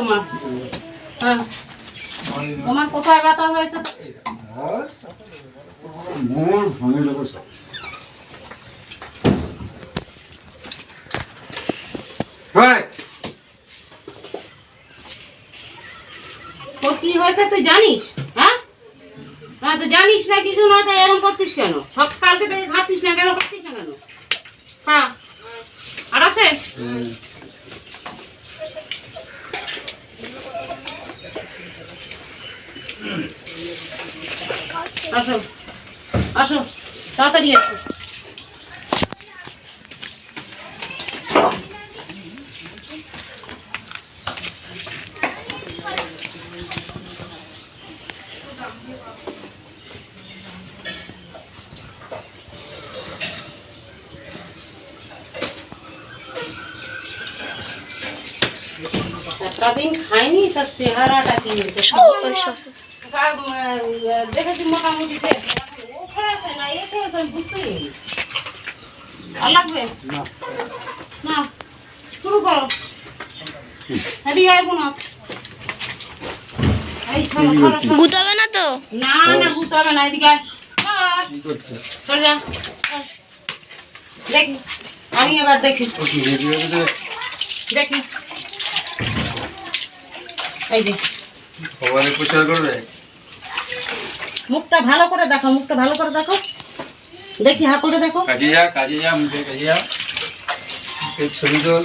তোমার? হ্যাঁ। তোমার কোথায় ব্যথা হয়েছে? মোর ভাঙে যাব সব। তোর কি হয়েছে তুই জানিস? হ্যাঁ? না তুই জানিস না কিছু না তাই এরকম করছিস কেন? সব কালকে থেকে খাচ্ছিস না কেন খাচ্ছিস না কেন? হ্যাঁ। আর আছে? আসো আসো তাড়াতাড়ি আসো একটা দিন খাইনি তার চেহারাটা কি হয়েছে? দেখেছি মোটামুটি। আর লাগবে? না। শুরু করো। এদিকে আইবো না। গুতাবে না তো? না না ঘুরতে হবে না এদিকে। চল, যা। দেখি আমি এবার দেখি। দেখি। এই যে। সবাই প্রচার করবে? মুখটা ভালো করে দেখো মুখটা ভালো করে দেখো। দেখি হা করে দেখো। কাজে যা কাজে যা মুখে কাজে যা। ছবি তোল।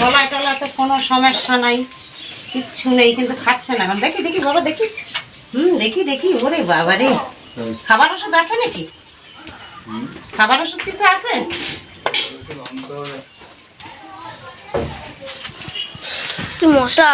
গলায় টলাতে কোনো সমস্যা নাই কিচ্ছু নেই কিন্তু খাচ্ছে না এখন। দেখি দেখি বাবা দেখি। হুম দেখি দেখি ওরে বাবা রে। খাবার ওষুধ আছে নাকি? খাবার ওষুধ কিছু আছে? মশা।